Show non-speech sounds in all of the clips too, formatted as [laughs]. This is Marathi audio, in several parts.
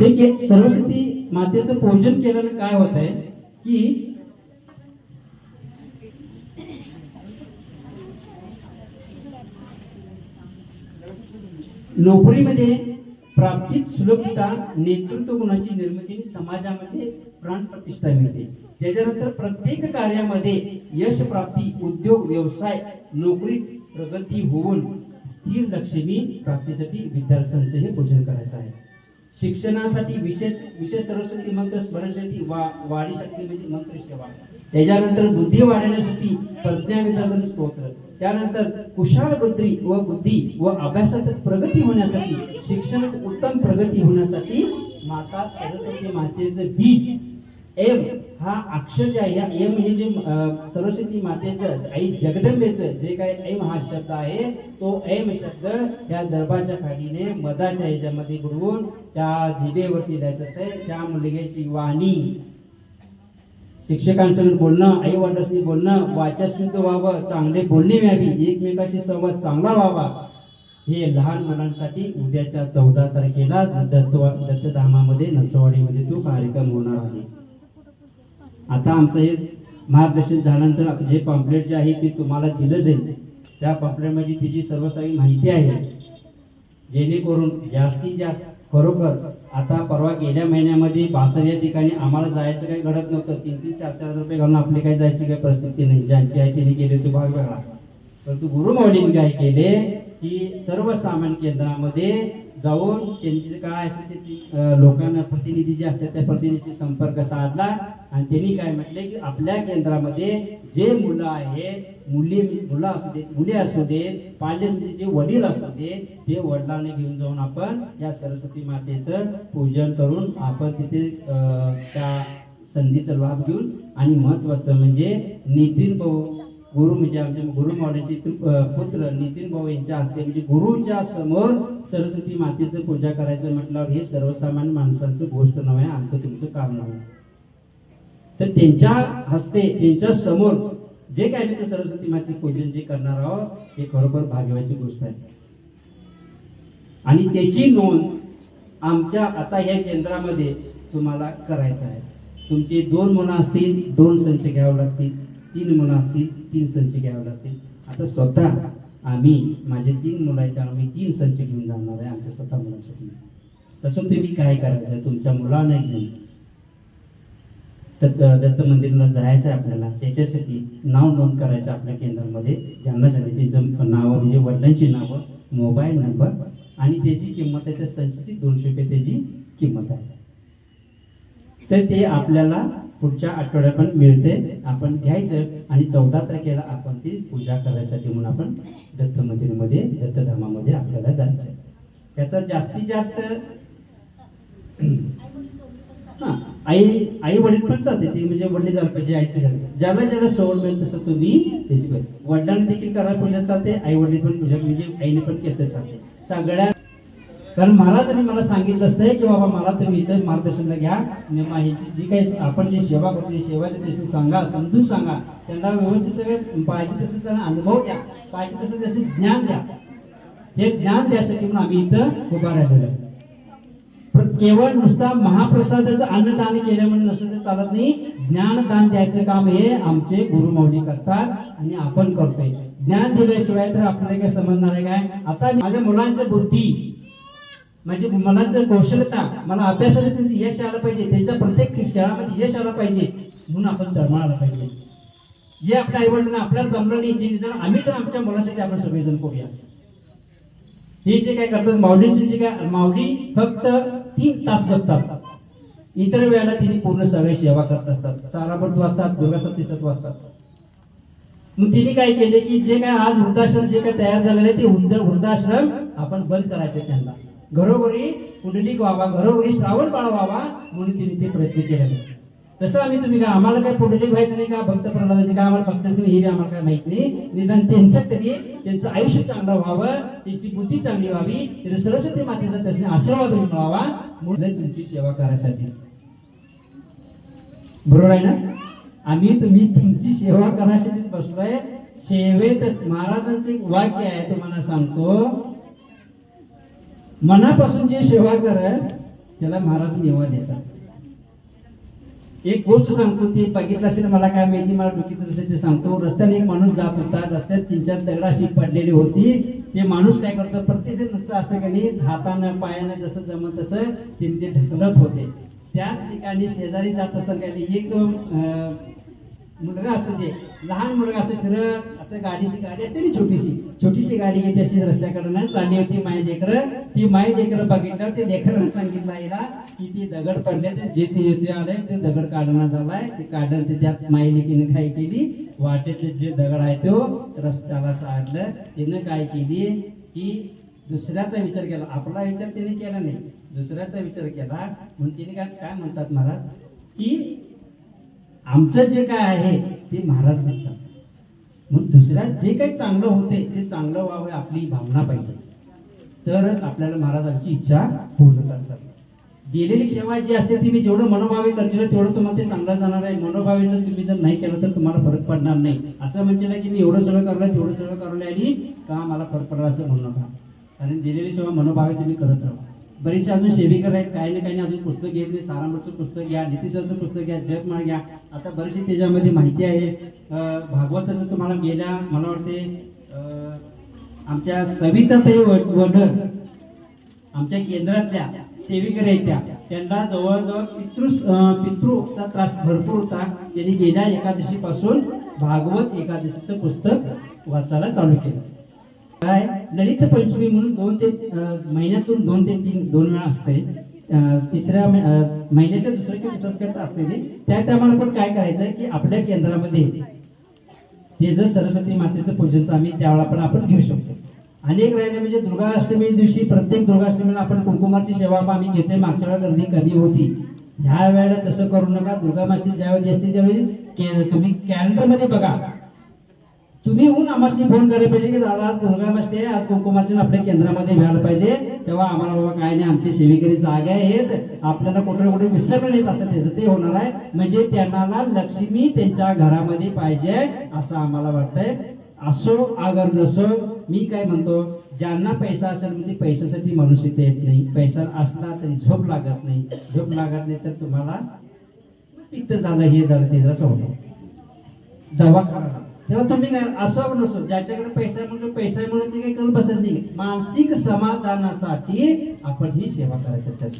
ते के- सरस्वती मातेचं पूजन केल्यानं काय होत आहे की नोकरीमध्ये प्राप्तीत सुलभता नेतृत्व गुणाची निर्मिती समाजामध्ये प्राण प्रतिष्ठा मिळते. त्याच्यानंतर प्रत्येक कार्यामध्ये यश प्राप्ती उद्योग व्यवसाय नोकरी प्रगती होऊन स्थिर लक्षणी प्राप्तीसाठी विद्यार्थ्यांचे हे पूजन करायचं आहे. शिक्षणासाठी विशेष विशेष सरस्वती मंत्र स्मरणशक्ती वा वाढी शक्ती म्हणजे मंत्र सेवा. त्याच्यानंतर बुद्धी वाढवण्यासाठी प्रज्ञाविधान स्तोत्र. त्यानंतर कुशाळ बुद्धी व बुद्धी व अभ्यासात प्रगती होण्यासाठी शिक्षणात उत्तम प्रगती होण्यासाठी माता सरस्वती मातेचं बीज एम हा अक्षरशः या एम हे जे सरस्वती मातेचं आई जगदंबेचं जे काही एम हा शब्द आहे तो एम शब्द या दर्भाच्या खाडीने मधाच्या ह्याच्यामध्ये बुडवून त्या जिभेवरती द्यायचं असतंय. त्या मुलगेची वाणी. शिक्षकांसमोर बोलणं आई वडिलांनी बोलणं वाचा शुद्ध व्हावं चांगले बोलणे व्हावी एकमेकाशी संवाद चांगला व्हावा हे लहान मुलांसाठी उद्याच्या चौदा तारखेला दत्त दत्तधामामध्ये नसवाडीमध्ये तो कार्यक्रम होणार आहे. आता आमचं हे मार्गदर्शन झाल्यानंतर जे पॉम्पलेट जे आहे ते तुम्हाला दिलं जाईल. त्या पॉम्पलेटमध्ये तिची सर्वसावी माहिती आहे. जेणेकरून जास्तीत जास्त खरोखर आता परवा गेल्या महिन्यामध्ये बासर या ठिकाणी आम्हाला जायचं काही घडत नव्हतं. तीन तीन चार चार हजार रुपये घालून आपली काही जायची काही परिस्थिती नाही. ज्यांची आहे तिने केले तो भाग वेगळा. परंतु गुरुमौलींनी काय केले की सर्वसामान्य केंद्रामध्ये जाऊन त्यांचे काय असेल ते लोकांना प्रतिनिधी जे असतात त्या प्रतिनिधीशी संपर्क साधला आणि त्यांनी काय म्हटले की आपल्या केंद्रामध्ये जे मुलं आहे मुली मुलं असू देत मुली असू देत पाल्य जे वडील असू दे ते वडिलांना घेऊन जाऊन आपण या सरस्वती मातेचं पूजन करून आपण तिथे त्या संधीचा लाभ घेऊन आणि महत्वाचं म्हणजे नितीन भाऊ गुरु म्हणजे आमचे गुरु माऊलीचे पुत्र नितीन भाऊ यांच्या हस्ते म्हणजे गुरुच्या समोर सरस्वती मातेचं पूजा करायचं म्हटल्यावर हे सर्वसामान्य माणसांचं गोष्ट नव्हे आमचं तुमचं काम नव्हे तर त्यांच्या हस्ते त्यांच्यासमोर जे काय मी सरस्वती मातेचं पूजन जे करणार आहोत हे खरोखर भाग्यवाची गोष्ट आहे. आणि त्याची नोंद आमच्या आता ह्या केंद्रामध्ये तुम्हाला करायचं आहे. तुमचे दोन मुलं असतील दोन संच घ्यावे लागतील. तीन मुलं असतील तीन संच घ्यावे लागतील. आता स्वतः आम्ही माझे तीन मुलं आहेत त्यामुळे तीन संच घेऊन जाणार आहे आमच्या स्वतः मुलांसाठी तसं तुम्ही काय करायचं? तुमच्या मुलांना घेऊन. दत्त दत्त मंदिरला जायचं आहे आपल्याला. त्याच्यासाठी नाव नोंद करायचं आपल्या केंद्रामध्ये. ज्यांना ज्यांना त्यांचं नावं म्हणजे वडिलांची नावं मोबाईल नंबर आणि त्याची किंमत आहे त्या संचची दोनशे रुपये त्याची किंमत आहे. तर ते आपल्याला पुढच्या आठवड्यात पण मिळते. आपण घ्यायचं आणि चौदा तारखेला आपण ती पूजा करायसाठी म्हणून आपण दत्त मंदिरमध्ये दत्तधामामध्ये आपल्याला जायचं आहे. त्याचा जास्तीत जास्त हा आई आई वडील पण चालते. ते म्हणजे वडील झालं पाहिजे आई झालं ज्याला ज्याला सवड मिळेल तसं तुम्ही त्याची करा. देखील करा पूजा चालते आई वडील पण पूजा म्हणजे आईने पण केलं चालते. सगळ्या कारण महाराजांनी मला सांगितलं असतंय की बाबा मला तुम्ही इथं मार्गदर्शनला घ्या. आणि जी काही आपण जी सेवा करतो सेवाचे सेवाचं सांगा समजून सांगा. त्यांना व्यवस्थित सगळे पाहिजे तसं त्यांना अनुभव द्या. पाहिजे तसं त्याचं ज्ञान द्या. हे ज्ञान द्यासाठी म्हणून आम्ही इथं उभा राहिलेलो पण केवळ नुसता महाप्रसादाचं अन्नदान केलं म्हणून नसलं तर चालत नाही. ज्ञानदान द्यायचं काम हे आमचे गुरुमौली करतात आणि आपण करतोय. ज्ञान दिल्याशिवाय तर आपल्याला काय समजणार आहे काय? आता माझ्या मुलांचं बुद्धी म्हणजे मुलांचं कौशल्यता मला अभ्यासाला त्यांचं यश आलं पाहिजे त्यांच्या प्रत्येक खेळामध्ये यश आलं पाहिजे म्हणून आपण तळमळायला पाहिजे. जे आपल्या आई वडिलांना आपल्याला जमलं नाही ते निदान आम्ही तर आमच्या मुलासाठी आपण सगळेजण करूया. हे जे काय करतात माऊलींचे जे काय माऊली फक्त तीन तास जपतात. इतर वेळेला तिने पूर्ण सगळे सेवा करत असतात. साराभर वाजतात दुर्गा सप्तीसत वाजतात मग तिने काय केले की जे काय आज वृद्धाश्रम जे काय तयार झालेले ते वृद्ध वृद्धाश्रम आपण बंद करायचे त्यांना. घरोघरी पुंडलिक व्हावा घरोघरी श्रावण बाळ व्हावा म्हणून तिने ते प्रयत्न केला तसं आम्ही तुम्ही काय आम्हाला काय पुंडलिक व्हायचं नाही का भक्त प्रल्हादांनी काय आम्हाला भक्त हे आम्हाला काय माहीत नाही. निदान त्यांचं तरी त्यांचं आयुष्य चांगलं व्हावं त्यांची बुद्धी चांगली व्हावी त्यांना सरस्वती मातेचा त्याने आशीर्वाद मिळावा म्हणून तुमची सेवा करायसाठीच बरोबर आहे ना? आम्ही तुम्ही तुमची सेवा करायसाठीच बसलोय. सेवेतच महाराजांचं एक वाक्य आहे तुम्हाला सांगतो. मनापासून जे सेवा करत त्याला महाराज नेवा देतात. एक गोष्ट सांगतो ती बघितलं असेल मला काय माहिती मला डोकीत असेल ते सांगतो. रस्त्याने एक माणूस जात होता रस्त्यात तीन चार दगडाशी पडलेली होती. ते माणूस काय करतो प्रत्येक नुसतं असं काही हातानं पायानं जसं जमत तसं ते ते ढकलत होते. त्याच ठिकाणी शेजारी जात असताना काही एक अं, मुलगा असं ते लहान मुलगा असं फिरत असं गाडीची गाडी असते ना छोटीशी. छोटीशी गाडी घेते अशी रस्त्याकडनं चालली होती माय लेकर. ती माय लेकर बघितलं ते लेकरानं सांगितलं आईला की ती दगड पडले ते जे ते येते आले ते दगड काढणं झालाय. ते काढणं ते त्यात माय लेकीनं काय केली. वाटेतले जे दगड आहे तो रस्त्याला साधलं तिनं काय केली? की दुसऱ्याचा विचार केला. आपला विचार तिने केला नाही. दुसऱ्याचा विचार केला. म्हणून तिने काय काय म्हणतात महाराज? की आमचं जे काय आहे ते महाराज म्हणतात. मग दुसऱ्या जे काही चांगलं होते ते चांगलं व्हावं आपली भावना पाहिजे. तरच आपल्याला महाराजांची इच्छा पूर्ण करतात. दिलेली सेवा जी असते ती मी जेवढं मनोभावे करशील तेवढं तुम्हाला ते चांगलं जाणार आहे. मनोभावे जर तुम्ही जर नाही केलं तर तुम्हाला फरक पडणार नाही. असं म्हणजे की मी एवढं सगळं करलं तेवढं सगळं करलं आणि का मला फरक पडला असं म्हणू नका. कारण दिलेली सेवा मनोभावे तुम्ही करत राहा. बरेचसे अजून सेविकर आहेत काही ना काही ना अजून पुस्तक घेत नाही. सारामचं पुस्तक घ्या नितीशांचं पुस्तक घ्या जगमाळ घ्या. आता बरीचशी त्याच्यामध्ये माहिती आहे. भागवताचं तुम्हाला गेल्या मला वाटते आमच्या सविताताई वड वडर आमच्या केंद्रातल्या सेविकर आहेत त्या. त्यांना जवळजवळ पितृ पितृचा त्रास भरपूर होता. त्यांनी गेल्या एकादशीपासून भागवत एकादशीचं पुस्तक वाचायला चालू केलं. काय? ललित पंचमी म्हणून दोन ते महिन्यातून दोन ते तीन दोन वेळा असते. तिसऱ्या महिन्याच्या दुसऱ्या किंवा तिसऱ्या असते ते. त्या टायमाला पण काय करायचं की आपल्या केंद्रामध्ये ते जर सरस्वती मातेचं पूजनचं आम्ही त्यावेळेला पण आपण घेऊ शकतो. अनेक राहिले म्हणजे दुर्गाष्टमी दिवशी प्रत्येक दुर्गाष्टमीला आपण कुंकुमाची सेवा पण आम्ही घेतोय. मागच्या वेळा गर्दी कमी होती. ह्या वेळेला तसं करू नका. दुर्गामाष्टी ज्यावेळी असते त्यावेळी तुम्ही कॅलेंडरमध्ये बघा. तुम्ही होऊन आम्हाला फोन करायला पाहिजे की दादा आज दुर्गामाष्टी आहे आज कुंकुमार्चन आपल्या केंद्रामध्ये व्हायला पाहिजे. तेव्हा आम्हाला बाबा काय नाही आमची सेविकरी जागा आहेत. आपल्याला कुठे कुठे विसरलं येत असं त्याचं ते होणार आहे. म्हणजे त्यांना लक्ष्मी त्यांच्या घरामध्ये पाहिजे असं आम्हाला वाटतंय. असो आगर नसो मी काय म्हणतो ज्यांना पैसा असेल म्हणजे पैशासाठी मनुष्य येत नाही. पैसा असला तरी झोप लागत नाही. झोप लागत नाही तर तुम्हाला पित्त झालं हे झालं ते जसं होतं. दवाखाना. तेव्हा तुम्ही काय असो नसो ज्याच्याकडे पैसा आहे म्हणून पैसा म्हणून ते काही करून बसत नाही. मानसिक समाधानासाठी आपण ही सेवा करायची असतात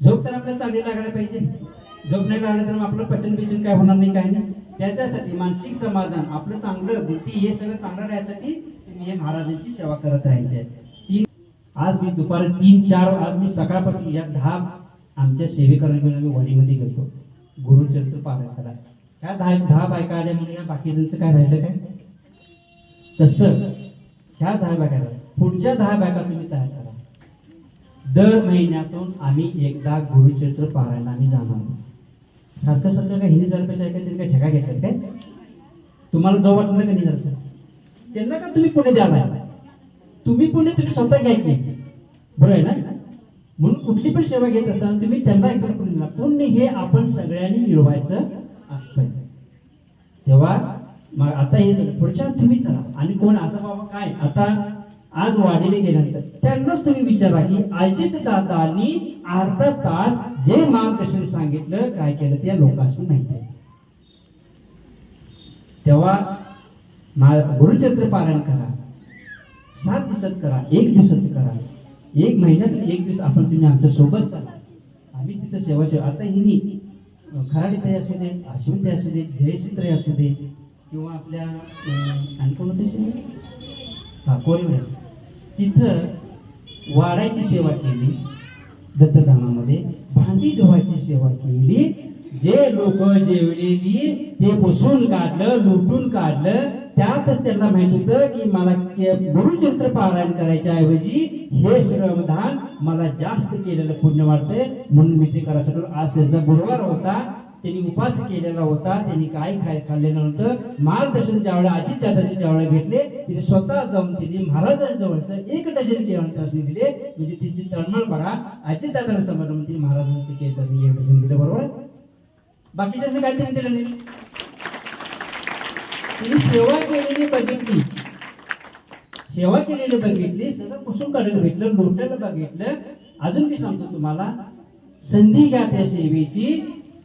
झोप तर आपल्याला चांगली लागायला पाहिजे. झोप नाही लागलं तर मग आपलं पचन बिचन काय होणार नाही काय नाही. त्याच्यासाठी मानसिक समाधान आपलं चांगलं बुद्धी हे सगळं चांगलं राहण्यासाठी तुम्ही हे महाराजांची सेवा करत राहायची तीन आज मी दुपारी तीन चार आज मी सकाळपासून या दहा आमच्या सेवेकरांकडून आम्ही वाडीमध्ये गेलो गुरुचरित्र पालन करायचं ह्या दहा दहा बायका आल्या म्हणून या बाकीच्यांचं काय राहिलं काय? तसं ह्या दहा बायका पुढच्या दहा बायका तुम्ही तयार करा. दर महिन्यातून आम्ही एकदा गुरुचरित्र पारायला आम्ही जाणार आहोत. सारखं सारखं काय हिंदी झालं पैसे ऐकायला काय ठेका घेतात काय? तुम्हाला जवळ वाटलं का नाही जरासं? त्यांना का तुम्ही पुणे द्यायला तुम्ही पुणे तुम्ही स्वतः घ्या की. बरोबर आहे ना? म्हणून कुठली पण सेवा घेत असताना तुम्ही त्यांना एकदा पुणे दिला पुण्य हे आपण सगळ्यांनी मिळवायचं असतं तेव्हा मग आता हे पुढच्या तुम्ही चला. आणि कोण असं बाबा काय? आता आज वाढीले गेल्यानंतर त्यांनाच तुम्ही विचारा की अजित दादांनी अर्धा तास जे मार्गदर्शन सांगितलं काय केलं त्या लोकांशी माहिती तेव्हा मा- गुरुचरित्र पारायण करा. सात दिवसात करा एक दिवसाचं करा. एक महिन्यात एक दिवस आपण तुम्ही आमच्यासोबत चला. आम्ही तिथं सेवा सेवा आता हिनी खराडीताई असू दे अश्विनताई असू दे जयसित्राई असू दे किंवा आपल्या अं, आणि कोण हा कोणी तिथं वाडायची सेवा केली दत्तधामामध्ये भांडी धुवायची सेवा केली जे लोक जेवलेली ते पुसून काढलं लुटून काढलं त्यातच त्यांना माहीत होतं की मला के- गुरुचरित्र पारायण करायच्या ऐवजी हे श्रमदान मला जास्त केलेलं पुण्य वाटतंय. म्हणून मी ते करायसाठी आज त्यांचा गुरुवार होता. त्यांनी उपास केलेला होता. त्यांनी काय खाय खाल्लेलं नव्हतं. मार्गदर्शन ज्यावेळेला अजित दादाचे ज्यावेळेला भेटले तिने स्वतः जाऊन त्यांनी महाराजांजवळचं एक डझन जेवण दिले. म्हणजे त्यांची तळमळ बघा. अजित दादाला समजलं म्हणजे महाराजांचं केलं एक डझन दिलं बरोबर? बाकीच्या काय त्यांनी दिलं नाही. तिने सेवा केलेली बघितली. सेवा केलेली बघितली सगळं पुसून काढायला भेटलं लोटायला बघितलं. अजून मी सांगतो तुम्हाला संधी घ्या त्या सेवेची.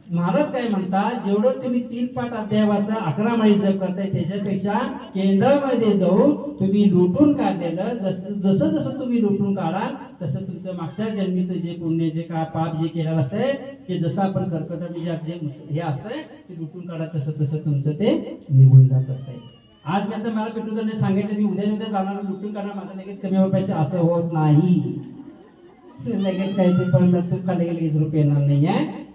महाराज काय म्हणतात जेवढं तुम्ही तीन पाठ अध्याय वाचता अकरा माळी जर करताय त्याच्यापेक्षा केंद्रामध्ये जाऊन तुम्ही लुटून काढलेलं जस जसं जसं तुम्ही लुटून काढाल तसं तुमचं मागच्या जन्मीचं जे पुण्य जे का पाप जे केलेलं असतंय ते जसं आपण कर्कट जे हे असतंय ते लुटून काढा तसं तसं तुमचं ते निघून जात असतंय. आज मी मला पिटूदरने सांगितलं मी उद्या उद्या जाणार लुटून काढणार माझं लगेच कमी पैसे असं होत नाही. [laughs] लगेच काहीतरी पण तुमका लगेच लगेच रुपये येणार नाही आहे